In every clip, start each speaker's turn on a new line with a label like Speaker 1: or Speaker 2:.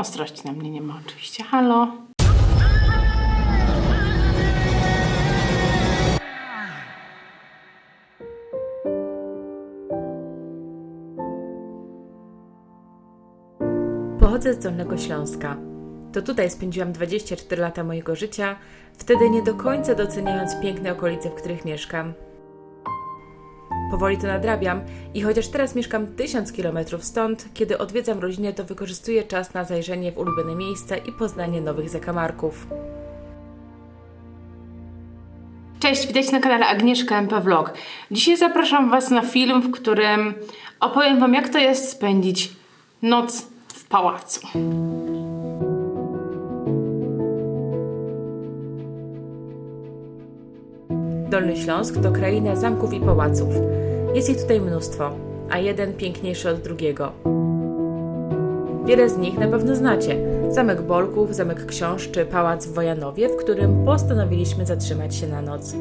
Speaker 1: Ostrości na mnie nie ma oczywiście. Halo.
Speaker 2: Pochodzę z Dolnego Śląska. To tutaj spędziłam 24 lata mojego życia, wtedy nie do końca doceniając piękne okolice, w których mieszkam. Powoli to nadrabiam i chociaż teraz mieszkam 1000 km stąd, kiedy odwiedzam rodzinę, to wykorzystuję czas na zajrzenie w ulubione miejsca i poznanie nowych zakamarków.
Speaker 1: Cześć, witajcie na kanale Agnieszka MP Vlog. Dzisiaj zapraszam Was na film, w którym opowiem Wam, jak to jest spędzić noc w pałacu.
Speaker 2: Dolny Śląsk to kraina zamków i pałaców. Jest ich tutaj mnóstwo, a jeden piękniejszy od drugiego. Wiele z nich na pewno znacie. Zamek Bolków, Zamek Książ czy Pałac w Wojanowie, w którym postanowiliśmy zatrzymać się na noc.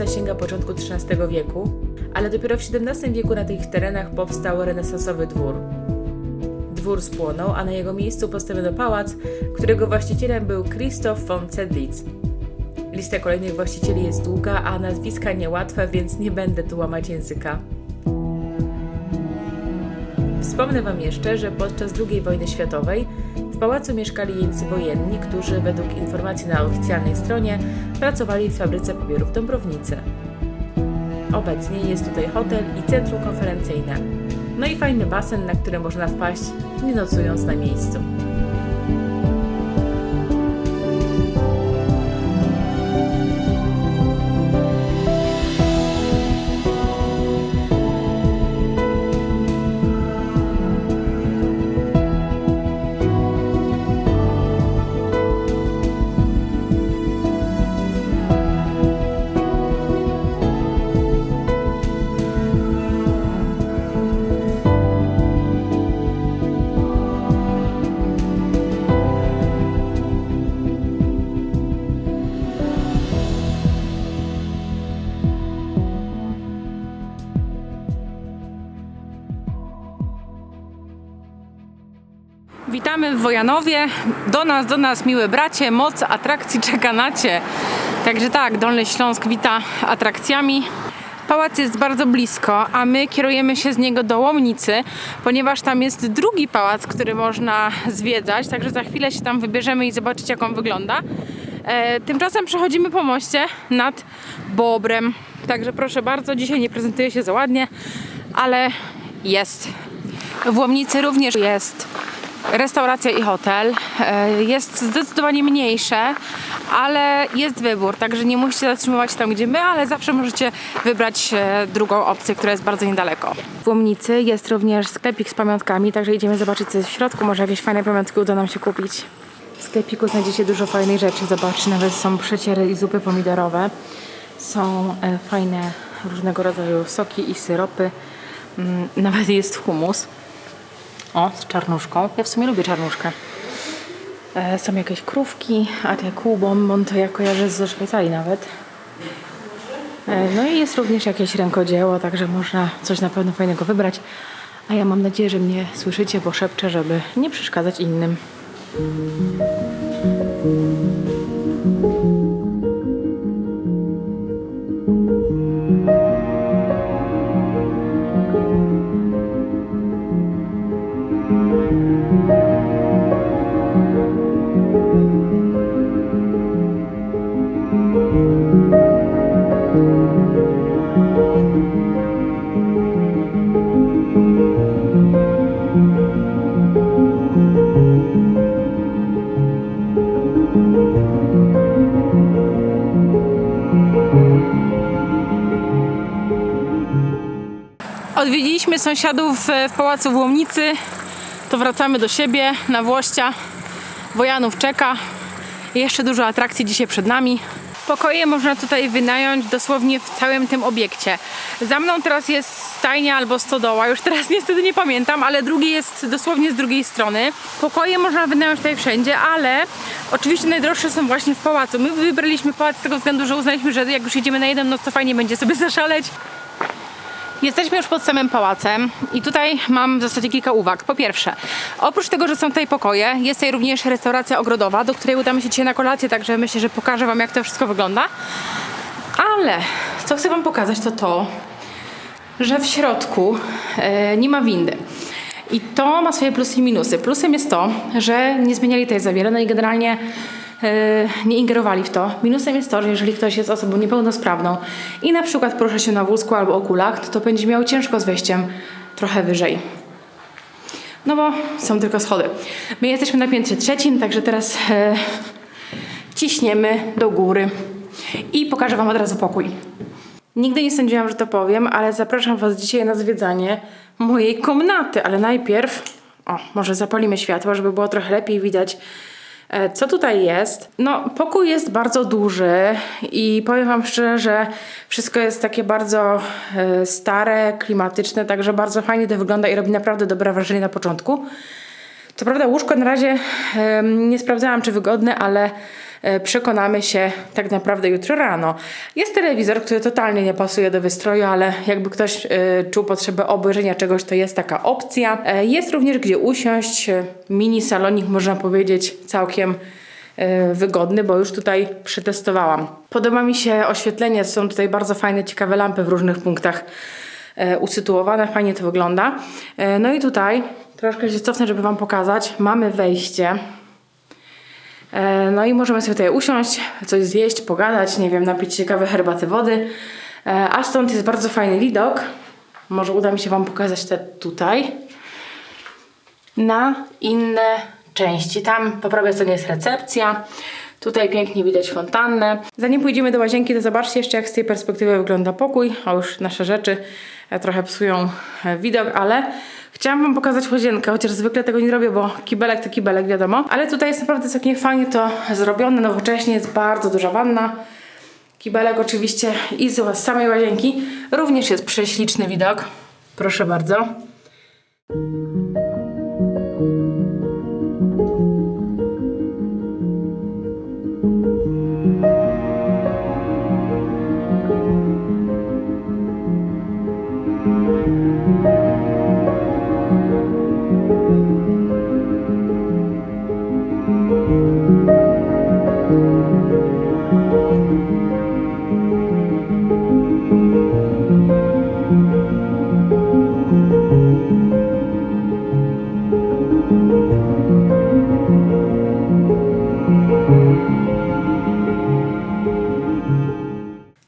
Speaker 2: Miejsca sięga początku XIII wieku, ale dopiero w XVII wieku na tych terenach powstał renesansowy dwór. Dwór spłonął, a na jego miejscu postawiono pałac, którego właścicielem był Christoph von Zedlitz. Lista kolejnych właścicieli jest długa, a nazwiska niełatwe, więc nie będę tu łamać języka. Wspomnę Wam jeszcze, że podczas II wojny światowej w pałacu mieszkali jeńcy wojenni, którzy według informacji na oficjalnej stronie pracowali w fabryce papierów Dąbrownicy. Obecnie jest tutaj hotel i centrum konferencyjne. No i fajny basen, na który można wpaść, nie nocując na miejscu.
Speaker 1: Witamy w Wojanowie. Do nas, do nas, miłe bracie. Moc atrakcji czeka na Cię. Także tak, Dolny Śląsk wita atrakcjami. Pałac jest bardzo blisko, a my kierujemy się z niego do Łomnicy, ponieważ tam jest drugi pałac, który można zwiedzać. Także za chwilę się tam wybierzemy i zobaczyć, jak on wygląda. E, tymczasem przechodzimy po moście nad Bobrem. Także proszę bardzo, dzisiaj nie prezentuję się za ładnie, ale jest. W Łomnicy również jest restauracja i hotel. E, Jest zdecydowanie mniejsze, ale jest wybór, także nie musicie zatrzymywać tam, gdzie my, ale zawsze możecie wybrać e, drugą opcję, która jest bardzo niedaleko. W Łomnicy jest również sklepik z pamiątkami, także idziemy zobaczyć, co jest w środku. Może jakieś fajne pamiątki uda nam się kupić. W sklepiku znajdziecie dużo fajnych rzeczy. Zobaczcie, nawet są przeciery i zupy pomidorowe. Są e, fajne różnego rodzaju soki i syropy. Mm, Nawet jest humus. O, z czarnuszką. Ja w sumie lubię czarnuszkę. E, są jakieś krówki, a te kółbombon to ja kojarzę ze Szwajcarii nawet. E, no i jest również jakieś rękodzieło, także można coś na pewno fajnego wybrać. A ja mam nadzieję, że mnie słyszycie, bo szepczę, żeby nie przeszkadzać innym. Odwiedziliśmy sąsiadów e, w pałacu w Łomnicy. To wracamy do siebie na Włościa. Wojanów czeka. Jeszcze dużo atrakcji dzisiaj przed nami. Pokoje można tutaj wynająć dosłownie w całym tym obiekcie. Za mną teraz jest stajnia albo stodoła, już teraz niestety nie pamiętam, ale drugi jest dosłownie z drugiej strony. Pokoje można wynająć tutaj wszędzie, ale oczywiście najdroższe są właśnie w pałacu. My wybraliśmy pałac z tego względu, że uznaliśmy, że jak już jedziemy na jeden noc, to fajnie będzie sobie zaszaleć. Jesteśmy już pod samym pałacem i tutaj mam w zasadzie kilka uwag. Po pierwsze, oprócz tego, że są tutaj pokoje, jest tutaj również restauracja ogrodowa, do której udamy się dzisiaj na kolację, także myślę, że pokażę Wam, jak to wszystko wygląda. Ale co chcę Wam pokazać, to to, że w środku e, nie ma windy. I to ma swoje plusy i minusy. Plusem jest to, że nie zmieniali tutaj za wiele, no i generalnie nie ingerowali w to. Minusem jest to, że jeżeli ktoś jest osobą niepełnosprawną i na przykład porusza się na wózku albo o kulach, to, będzie miał ciężko z wejściem trochę wyżej. No bo są tylko schody. My jesteśmy na piętrze trzecim, także teraz e, ciśniemy do góry i pokażę Wam od razu pokój. Nigdy nie sądziłam, że to powiem, ale zapraszam Was dzisiaj na zwiedzanie mojej komnaty. Ale najpierw, o, może zapalimy światło, żeby było trochę lepiej widać, e, co tutaj jest. No, pokój jest bardzo duży i powiem Wam szczerze, że wszystko jest takie bardzo e, stare, klimatyczne, także bardzo fajnie to wygląda i robi naprawdę dobre wrażenie na początku. Co prawda łóżko na razie nie sprawdzałam, czy wygodne, ale e, przekonamy się tak naprawdę jutro rano. Jest telewizor, który totalnie nie pasuje do wystroju, ale jakby ktoś e, czuł potrzebę obejrzenia czegoś, to jest taka opcja. E, Jest również gdzie usiąść. e, Mini salonik, można powiedzieć, całkiem e, wygodny, bo już tutaj przetestowałam. Podoba mi się oświetlenie, są tutaj bardzo fajne, ciekawe lampy w różnych punktach e, usytuowane, fajnie to wygląda. E, No i tutaj troszkę się cofnę, żeby Wam pokazać. Mamy wejście. E, No i możemy sobie tutaj usiąść, coś zjeść, pogadać, nie wiem, napić się kawy, herbaty, wody. E, A stąd jest bardzo fajny widok. Może uda mi się Wam pokazać te tutaj. Na inne części. Tam po prawej stronie jest recepcja. Tutaj pięknie widać fontannę. Zanim pójdziemy do łazienki, to zobaczcie jeszcze, jak z tej perspektywy wygląda pokój. A już nasze rzeczy trochę psują e, widok, ale chciałam Wam pokazać łazienkę, chociaż zwykle tego nie robię, bo kibelek to kibelek, wiadomo. Ale tutaj jest naprawdę całkiem fajnie to zrobione, nowocześnie, jest bardzo duża wanna. Kibelek oczywiście i z samej łazienki również jest prześliczny widok. Proszę bardzo.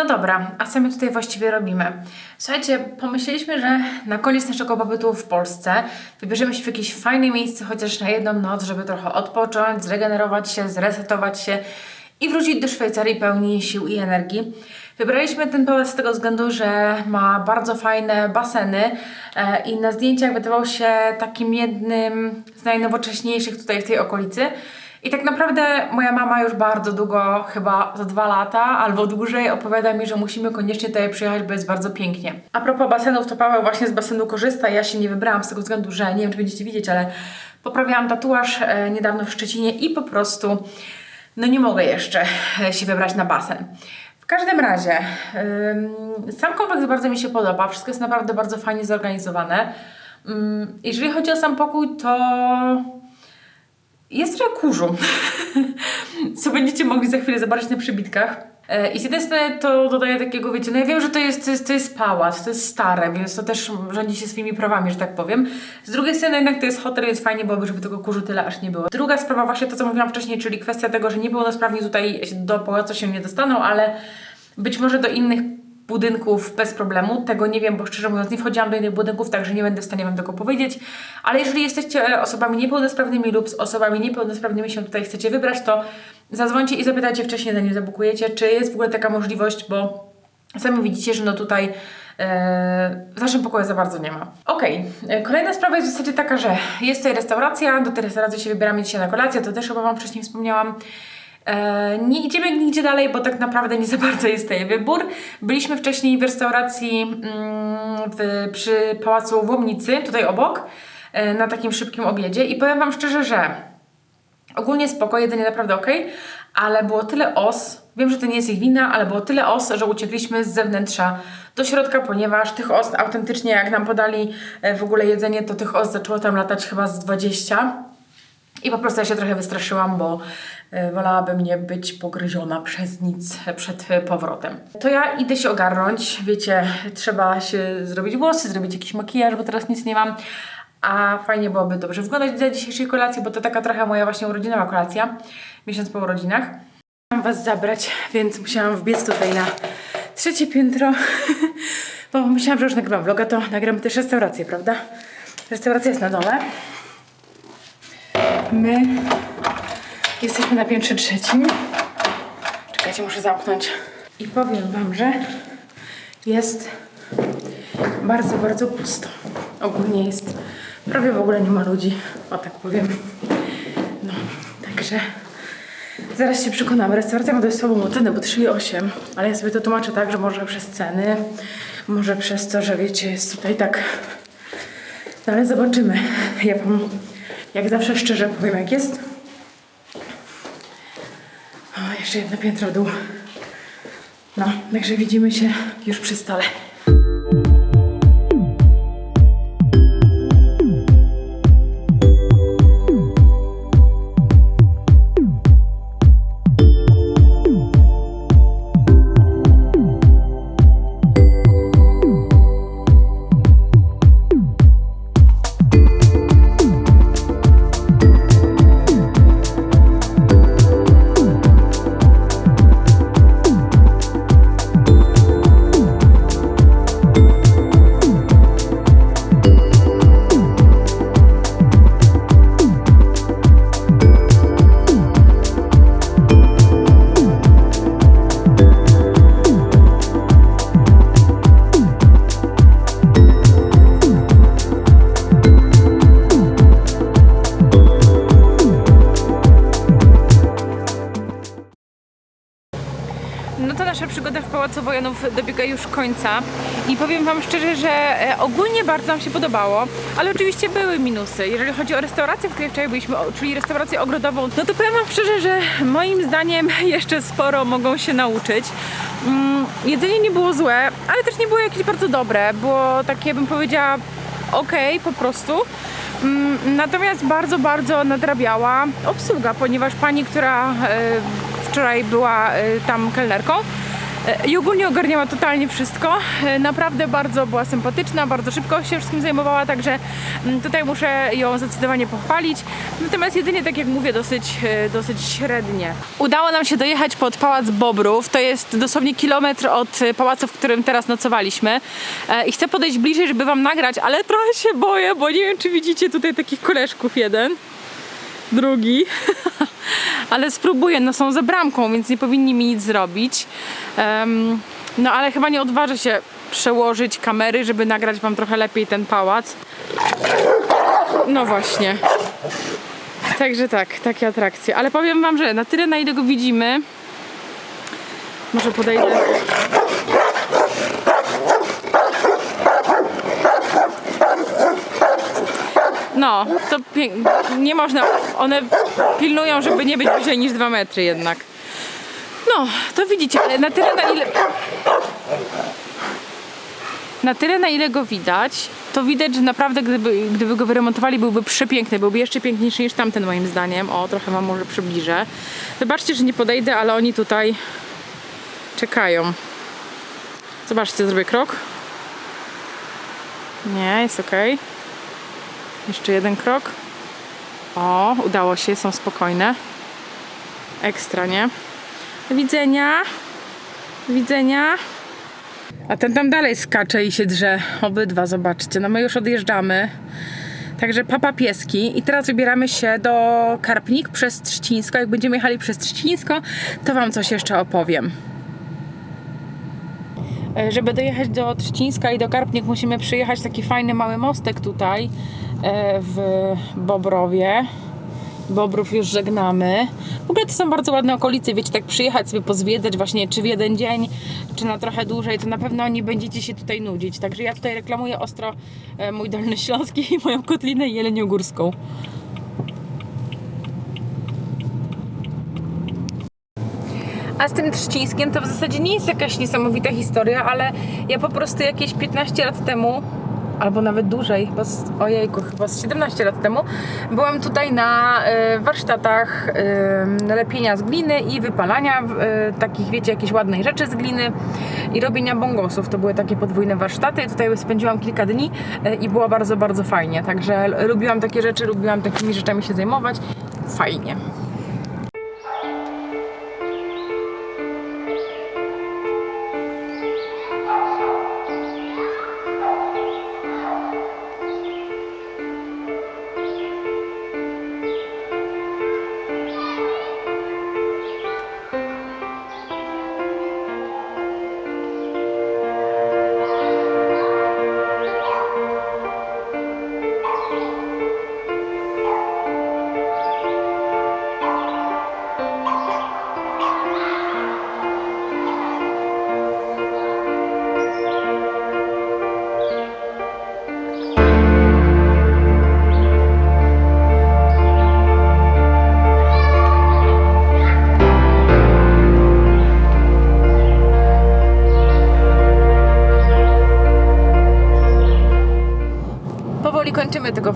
Speaker 1: No dobra, a co my tutaj właściwie robimy? Słuchajcie, pomyśleliśmy, że na koniec naszego pobytu w Polsce wybierzemy się w jakieś fajne miejsce, chociaż na jedną noc, żeby trochę odpocząć, zregenerować się, zresetować się i wrócić do Szwajcarii pełni sił i energii. Wybraliśmy ten pałac z tego względu, że ma bardzo fajne baseny e, i na zdjęciach wydawał się takim jednym z najnowocześniejszych tutaj w tej okolicy. I tak naprawdę moja mama już bardzo długo, chyba za dwa lata albo dłużej, opowiada mi, że musimy koniecznie tutaj przyjechać, bo jest bardzo pięknie. A propos basenów, to Paweł właśnie z basenu korzysta. Ja się nie wybrałam z tego względu, że nie wiem, czy będziecie widzieć, ale poprawiałam tatuaż e, niedawno w Szczecinie i po prostu no nie mogę jeszcze e, się wybrać na basen. W każdym razie, sam kompleks bardzo mi się podoba. Wszystko jest naprawdę bardzo fajnie zorganizowane. Jeżeli chodzi o sam pokój, to jest trochę kurzu, co będziecie mogli za chwilę zobaczyć na przybitkach. E, I z jednej strony to dodaje takiego, wiecie, no ja wiem, że to jest, to jest, to jest pałac, to jest stare, więc to też rządzi się swoimi prawami, że tak powiem. Z drugiej strony jednak to jest hotel, więc fajnie byłoby, żeby tego kurzu tyle aż nie było. Druga sprawa właśnie to, co mówiłam wcześniej, czyli kwestia tego, że niepełnosprawni tutaj do pałacu się nie dostaną, ale być może do innych budynków bez problemu. Tego nie wiem, bo szczerze mówiąc nie wchodziłam do innych budynków, także nie będę w stanie Wam tego powiedzieć. Ale jeżeli jesteście e, osobami niepełnosprawnymi lub z osobami niepełnosprawnymi się tutaj chcecie wybrać, to zadzwońcie i zapytajcie wcześniej, zanim zabukujecie, czy jest w ogóle taka możliwość, bo sami widzicie, że no tutaj e, w naszym pokoju za bardzo nie ma. Okej, e, kolejna sprawa jest w zasadzie taka, że jest tutaj restauracja, do tej restauracji się wybieramy dzisiaj na kolację, to też chyba Wam wcześniej wspomniałam. E, nie idziemy nigdzie dalej, bo tak naprawdę nie za bardzo jest tutaj wybór. Byliśmy wcześniej w restauracji mm, w, przy Pałacu Łomnicy, tutaj obok, e, na takim szybkim obiedzie i powiem Wam szczerze, że ogólnie spoko, jedzenie naprawdę ok, ale było tyle os, wiem, że to nie jest ich wina, ale było tyle os, że uciekliśmy z zewnętrza do środka, ponieważ tych os autentycznie, jak nam podali e, w ogóle jedzenie, to tych os zaczęło tam latać chyba z 20. I po prostu ja się trochę wystraszyłam, bo wolałabym nie być pogryziona przez nic przed y, powrotem. To ja idę się ogarnąć. Wiecie, trzeba się zrobić włosy, zrobić jakiś makijaż, bo teraz nic nie mam. A fajnie byłoby dobrze wyglądać do dzisiejszej kolacji, bo to taka trochę moja właśnie urodzinowa kolacja. Miesiąc po urodzinach. Mam Was zabrać, więc musiałam wbiec tutaj na trzecie piętro, bo myślałam, że już nagrywam vloga, to nagramy też restaurację, prawda? Restauracja jest na dole. My jesteśmy na piętrze trzecim. Czekajcie, muszę zamknąć. I powiem Wam, że jest bardzo, bardzo pusto. Ogólnie jest, prawie w ogóle nie ma ludzi, o tak powiem. No, także zaraz się przekonamy. Restauracja ma dość słabą ocenę, bo 3,8, ale ja sobie to tłumaczę tak, że może przez ceny, może przez to, że wiecie, jest tutaj tak no ale zobaczymy. Ja wam jak zawsze szczerze powiem jak jest. Jeszcze jedno piętro dół. No, także widzimy się już przy stole. Dobiega już końca i powiem Wam szczerze, że e, ogólnie bardzo nam się podobało, ale oczywiście były minusy. Jeżeli chodzi o restaurację, w której wczoraj byliśmy, czyli restaurację ogrodową, no to powiem Wam szczerze, że moim zdaniem jeszcze sporo mogą się nauczyć. Mm, jedzenie nie było złe, ale też nie było jakieś bardzo dobre, było takie bym powiedziała okej po prostu. Mm, Natomiast bardzo, bardzo nadrabiała obsługa, ponieważ pani, która e, wczoraj była e, tam kelnerką i ogólnie ogarniała totalnie wszystko. E, Naprawdę bardzo była sympatyczna, bardzo szybko się wszystkim zajmowała, także mm, tutaj muszę ją zdecydowanie pochwalić. Natomiast jedzenie, tak jak mówię, dosyć, e, dosyć średnie. Udało nam się dojechać pod Pałac Bobrów. To jest dosłownie kilometr od e, pałacu, w którym teraz nocowaliśmy. I chcę podejść bliżej, żeby wam nagrać, ale trochę się boję, bo nie wiem, czy widzicie tutaj takich koleżków jeden drugi. ale spróbuję, no są za bramką, więc nie powinni mi nic zrobić. Em, no ale chyba nie odważę się przełożyć kamery, żeby nagrać wam trochę lepiej ten pałac. No właśnie. Także tak, takie atrakcje. Ale powiem wam, że na tyle na ile go widzimy, może podejdę. No, to nie można. One pilnują, żeby nie być bliżej niż 2 metry jednak. No, to widzicie, na tyle na ile. Na tyle na ile go widać, to widać, że naprawdę gdyby, gdyby go wyremontowali, byłby przepiękny, byłby jeszcze piękniejszy niż tamten moim zdaniem. O, trochę wam może przybliżę. Wybaczcie, że nie podejdę, ale oni tutaj czekają. Zobaczcie, zrobię krok. Nie, jest ok. Jeszcze jeden krok. O, udało się, są spokojne. Ekstra, nie? Widzenia. Widzenia. A ten tam dalej skacze i się drze. Obydwa, zobaczcie. No my już odjeżdżamy. Także papa pieski. I teraz wybieramy się do Karpnik przez Trzcińsko. Jak będziemy jechali przez Trzcińsko, to Wam coś jeszcze opowiem. E, Żeby dojechać do Trzcińska i do Karpnik musimy przyjechać taki fajny mały mostek tutaj e, w Bobrowie Bobrów już żegnamy. W ogóle to są bardzo ładne okolice, wiecie, tak przyjechać sobie pozwiedzać właśnie, czy w jeden dzień, czy na trochę dłużej, to na pewno nie będziecie się tutaj nudzić. Także ja tutaj reklamuję ostro e, mój Dolny Śląski i moją kotlinę jeleniogórską. A z tym Trzcińskiem to w zasadzie nie jest jakaś niesamowita historia, ale ja po prostu jakieś 15 lat temu, albo nawet dłużej, bo z, ojejku, chyba z 17 lat temu, byłam tutaj na e, warsztatach e, lepienia z gliny i wypalania e, takich, wiecie, jakiejś ładnej rzeczy z gliny i robienia bongosów. To były takie podwójne warsztaty. Tutaj spędziłam kilka dni i było bardzo, bardzo fajnie. Także lubiłam takie rzeczy, lubiłam takimi rzeczami się zajmować. Fajnie.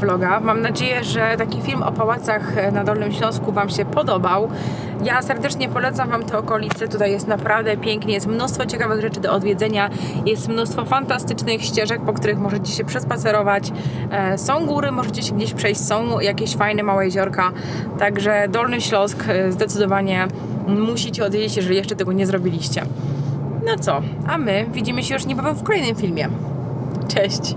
Speaker 1: Vloga. Mam nadzieję, że taki film o pałacach na Dolnym Śląsku Wam się podobał. Ja serdecznie polecam Wam te okolice. Tutaj jest naprawdę pięknie, jest mnóstwo ciekawych rzeczy do odwiedzenia, jest mnóstwo fantastycznych ścieżek, po których możecie się przespacerować. E, Są góry, możecie się gdzieś przejść, są jakieś fajne małe jeziorka. Także Dolny Śląsk e, zdecydowanie musicie odwiedzić, jeżeli jeszcze tego nie zrobiliście. No co, a my widzimy się już niebawem w kolejnym filmie. Cześć!